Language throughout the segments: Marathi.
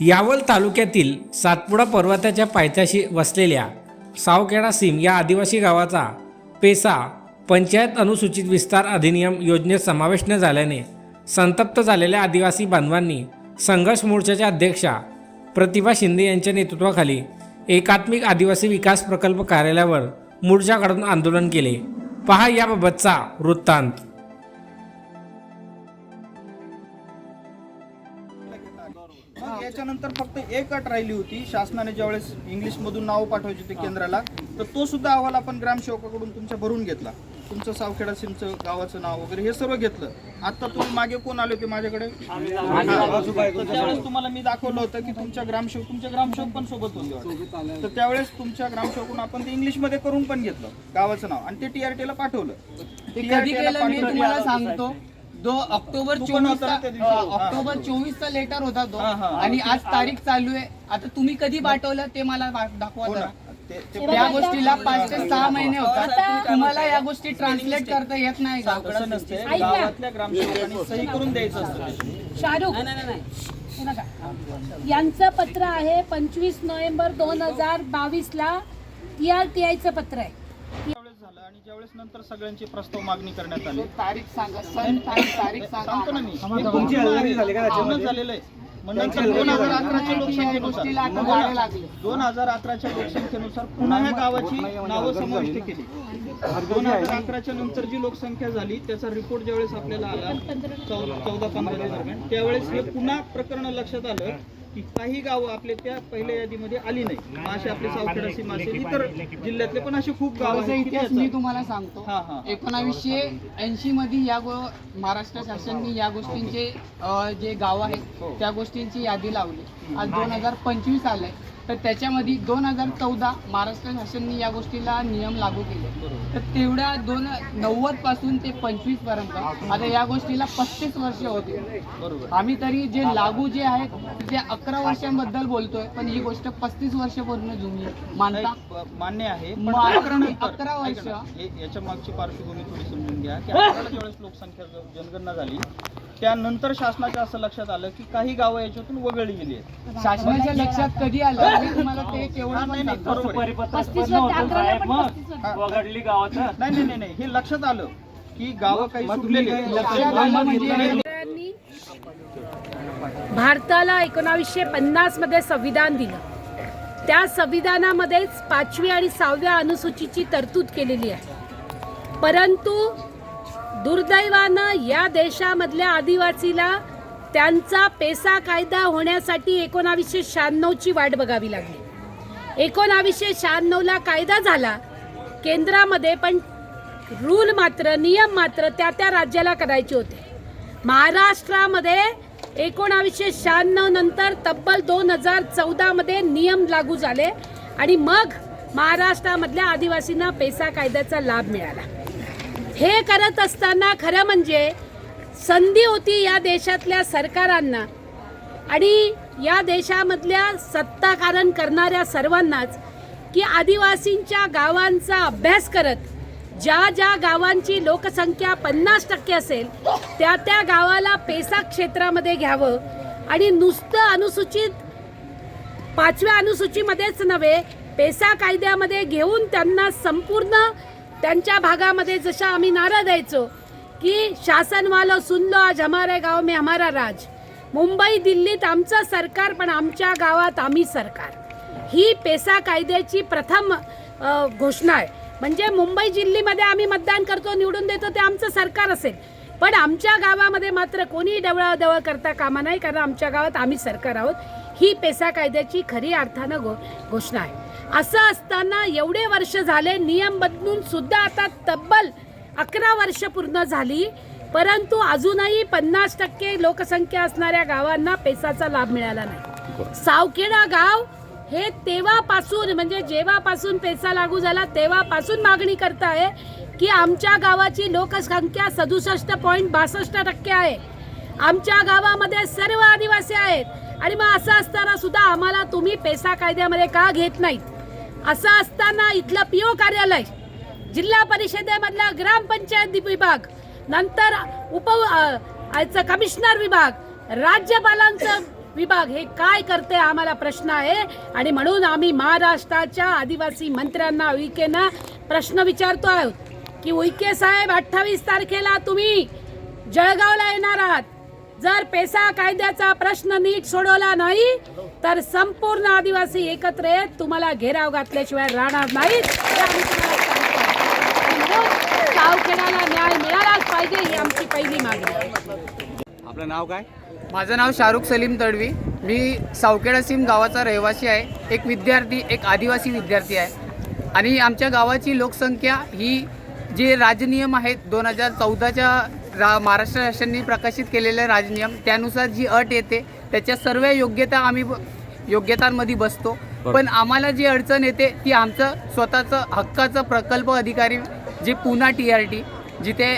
यावल तालुक्यातील सातपुडा पर्वताच्या पायथ्याशी वसलेल्या सावखेडा सिम या आदिवासी गावाचा पेसा पंचायत अनुसूचित विस्तार अधिनियम योजनेत समावेश न झाल्याने संतप्त झालेल्या आदिवासी बांधवांनी संघर्ष मोर्चाच्या अध्यक्षा प्रतिभा शिंदे यांच्या नेतृत्वाखाली एकात्मिक आदिवासी विकास प्रकल्प कार्यालयावर मोर्चाकडून आंदोलन केले. पहा याबाबतचा वृत्तांत. मग याच्यानंतर फक्त एक अट राहिली होती. शासनाने ज्यावेळेस इंग्लिश मधून नाव पाठवायचे होते केंद्राला तर तो सुद्धा अहवाल आपण ग्रामसेवकाकडून तुमच्या भरून घेतला. तुमचं सावखेडा सिमचं गावाचं नाव वगैरे हे सर्व घेतलं. आता तुम्ही मागे कोण आले होते माझ्याकडे. तर त्यावेळेस तुम्हाला मी दाखवलं होतं की तुमच्या ग्रामसेवक तुमचे ग्रामसेवक पण सोबत होते वाटतं. तर त्यावेळेस तुमच्या ग्रामसेवकून आपण ते इंग्लिशमध्ये करून पण घेतलं गावाचं नाव. आणि ते टीआरटी ला पाठवलं. ते TRT ला कधी केलं मी पाठवलं. तुम्हाला सांगतो. दो ऑक्टोबर चोवीस? ऑक्टोबर चोवीस चा लेटर होता तो. हा, हा. आणि आज तारीख चालू आहे. आता तुम्ही कधी पाठवलं ते मला दाखवा हो. जरा. या गोष्टीला पाच ते सहा महिने होतात. तुम्हाला या गोष्टी ट्रान्सलेट करता येत नाही का? तसं नसते. गावातल्या ग्रामसेवकांनी सही करून द्यायचं असतं शाहरुख. हे. यांचं पत्र आहे पंचवीस नोव्हेंबर दोन हजार बावीस ला टी आर टी आयचं पत्र आहे. ज्यावेळेस नंतर सगळ्यांची प्रस्ताव मागणी करण्यात आली. तारीख सांगा सण तारीख तारीख सांगतो ना सांगा मी तुमची पूर्ण झालेलं आहे. मग नंतर दोन हजार अकराच्या लोकसंख्येनुसार. लागले. दोन हजार अकराच्या लोकसंख्येनुसार पुन्हा ह्या गावाची नावं समाविष्ट केली. दोन हजार अकराच्या नंतर जी लोकसंख्या झाली त्याचा रिपोर्ट ज्यावेळेस आपल्याला आला चौदा पंधरा दरम्यान त्यावेळेस हे पुन्हा प्रकरण लक्षात आलं. की काही गावं आपले त्या पहिल्या यादीमध्ये आली नाही. मग असे आपले सावखेडा सीमा असेल इतर जिल्ह्यातले पण असे खूप गाव थोडासा इतिहास मी तुम्हाला सांगतो. हा, हा. एकोणावीसशे ऐंशी मध्ये या गो महाराष्ट्र शासनाने या गोष्टींचे अ, जे गाव आहेत हो. त्या गोष्टींची यादी लावली. आज दोन हजार पंचवीस आलंय. तर त्याच्यामध्ये दोन हजार चौदा महाराष्ट्र शासनाने या गोष्टीला नियम लागू केले. तर तेवढ्या दोन नव्वदपासून ते पंचवीसपर्यंत आता या गोष्टीला पस्तीस वर्ष होते आम्ही तरी जे लागू जे आहेत ते अकरा वर्षांबद्दल बोलतोय पण ही गोष्ट पस्तीस वर्ष पूर्ण जुनी. मानता मान्य आहे अकरा वर्ष. याच्या मागची पार्श्वभूमी थोडी समजून घ्या की ज्यावेळेस लोकसंख्या जनगणना झाली त्यानंतर शासनाच्या असं लक्षात आलं की काही गावं याच्यातून वगळली गेली आहेत शासनाच्या लक्षात कधी आलं मी तुम्हाला ते केवढं हा, पण नाही, नाही, सांगतो. बरोबर आहे. पस्तीस वर्ष अकराला पण पस्तीस वर्ष. हा. नाही नाही नाही, नाही हे लक्षात आलं की गावं काही सुटलेली आहेत. लक्षात आलं म्हणजे भारताला एकोणावीसशे पन्नासमध्ये संविधान दिलं त्या संविधानामध्येच पाचवी आणि सहाव्या अनुसूचीची तरतूद केलेली आहे परंतु दुर्दैवानं या देशामधल्या आदिवासीला त्यांचा पेसा कायदा होण्यासाठी एकोणावीसशे शहाण्णवची वाट बघावी लागली. एकोणावीसशे शहाण्णवला कायदा झाला केंद्रामध्ये पण रूल मात्र नियम मात्र त्या त्या राज्याला करायचे होते. महाराष्ट्रामध्ये एकोणावीसशे शहाण्णव नंतर तब्बल दोन हजार चौदामध्ये नियम लागू झाले आणि मग महाराष्ट्रामधल्या आदिवासींना पेसा कायद्याचा लाभ मिळाला. हे करत असताना खरं म्हणजे संधी होती या देशातल्या सरकारांना. आणि या देशामधल्या सत्ताकारण करणाऱ्या सर्वांनाच की आदिवासींच्या गावांचा अभ्यास करत ज्या ज्या गावांची लोकसंख्या पन्नास टक्के असेल त्या त्या गावाला पेसा क्षेत्रामध्ये घ्यावं. आणि नुसतं अनुसूचित पाचव्या अनुसूचीमध्येच नव्हे पेसा कायद्यामध्ये घेऊन त्यांना संपूर्ण त्यांच्या भागामध्ये जशा आम्ही नारा द्यायचो की शासनवालो सुनलो आज हमारे गाव में हमारा राज. मुंबई दिल्लीत आमचं सरकार पण आमच्या गावात आम्ही सरकार. ही पेसा कायद्याची प्रथम घोषणा आहे. म्हणजे मुंबई दिल्लीमध्ये आम्ही मतदान करतो निवडून देतो ते आमचं सरकार असेल. पण आमच्या गावामध्ये मात्र कोणीही डवळाडवळ करता कामा नाही कारण आमच्या गावात आम्ही सरकार आहोत. ही पेसा कायद्याची खरी अर्थानं घो घोषणा आहे. असं असताना एवढे वर्ष झाले नियम बदलून सुद्धा आता तब्बल अकरा वर्ष पूर्ण झाली. परंतु अजूनही पन्नास टक्के लोकसंख्या असणाऱ्या गावांना पेसाचा लाभ मिळाला नाही. सावखेडा गाव हे तेव्हापासून म्हणजे जेव्हापासून पेसा लागू झाला तेव्हापासून मागणी करत आहे की आमच्या गावाची लोकसंख्या सदुसष्ट पॉईंट बासष्ट टक्के आहे. आमच्या गावामध्ये सर्व आदिवासी आहेत. आणि मग असं असताना सुद्धा आम्हाला तुम्ही पेसा कायद्यामध्ये का घेत नाहीत? असं असताना इथलं पीओ कार्यालय जिल्हा परिषदेमधला ग्रामपंचायत विभाग नंतर उप कमिशनर विभाग राज्यपालांचं विभाग हे काय करते आम्हाला प्रश्न आहे. आणि म्हणून आम्ही महाराष्ट्राच्या आदिवासी मंत्र्यांना उईकेना प्रश्न विचारतो आहोत की उईके साहेब अठ्ठावीस तारखेला तुम्ही जळगावला येणार आहात. जर पेसा कायद्याचा प्रश्न नीट सोडवला नाही तर संपूर्ण आदिवासी एकत्र येत तुम्हाला घेराव घातल्याशिवाय राहणार नाहीत. आम्ही तुम्हाला सांगतो. आणि म्हणून सावखेड्याला न्याय मिळालाच पाहिजे ही आमची पहिली मागणी आहे. आपलं नाव काय? माझं नाव शाहरुख सलीम तडवी. मी सावखेडा सीम गावाचा रहिवासी आहे. एक विद्यार्थी एक आदिवासी विद्यार्थी आहे. आणि आमच्या गावाची लोकसंख्या ही जे राजनियम आहेत दोन हजार चौदाच्या रा महाराष्ट्र शासनाने प्रकाशित केलेले राजनियम त्यानुसार जी अट येते त्याच्या सर्व योग्यता आम्ही योग्यतांमध्ये बसतो. पण आम्हाला जी अडचण येते ती आमचं स्वतःचं हक्काचं प्रकल्प अधिकारी जे पुना टी आर टी जिथे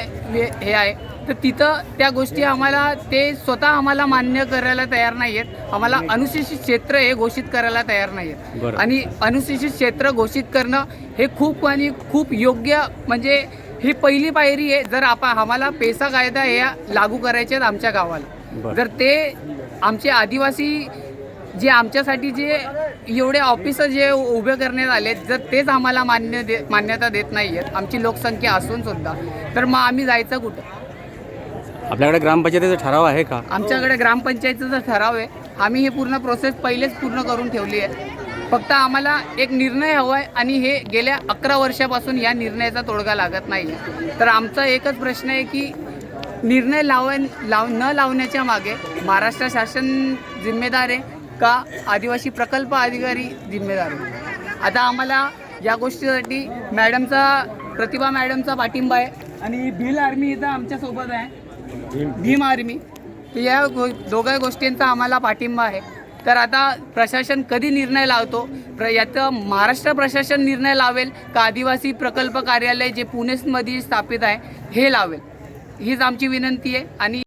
हे आहे तर तिथं त्या गोष्टी आम्हाला ते स्वतः आम्हाला मान्य करायला तयार नाही आहेत आम्हाला अनुसूचित क्षेत्र हे घोषित करायला तयार नाही आहेत. आणि अनुसूचित क्षेत्र घोषित करणं हे खूप आणि खूप योग्य म्हणजे ही पहिली पायरी आहे. जर आपण आम्हाला पेसा कायदा हे लागू करायचे आहेत आमच्या गावाला. जर ते आमचे आदिवासी जे आमच्यासाठी जे एवढे ऑफिसर जे उभे करण्यात आले जर तेच आम्हाला मान्य दे मान्यता देत नाही आहेत आमची लोकसंख्या असून सुद्धा तर मग आम्ही जायचं कुठं? आपल्याकडे ग्रामपंचायतीचा ठराव आहे का? आमच्याकडे ग्रामपंचायतीचा ठराव आहे. आम्ही हे पूर्ण प्रोसेस पहिलेच पूर्ण करून ठेवली आहे. फक्त आम्हाला एक निर्णय हवा आहे आणि हे गेल्या अकरा वर्षापासून या निर्णयाचा तोडगा लागत नाही. तर आमचा एकच प्रश्न आहे की निर्णय लाव लाव न लावण्याच्या मागे महाराष्ट्र शासन जिम्मेदार आहे का आदिवासी प्रकल्प अधिकारी जिम्मेदार आहे? आता आम्हाला या गोष्टीसाठी मॅडमचा प्रतिभा मॅडमचा पाठिंबा आहे आणि भील आर्मी इथं आमच्यासोबत आहे. भीम आर्मी. या गो दोघा गोष्टींचा आम्हाला पाठिंबा आहे. तर आता प्रशासन कधी निर्णय लावतो? प्र याचं महाराष्ट्र प्रशासन निर्णय लावेल का आदिवासी प्रकल्प कार्यालय जे पुणेमध्ये स्थापित आहे हे लावेल? हीच आमची विनंती आहे आणि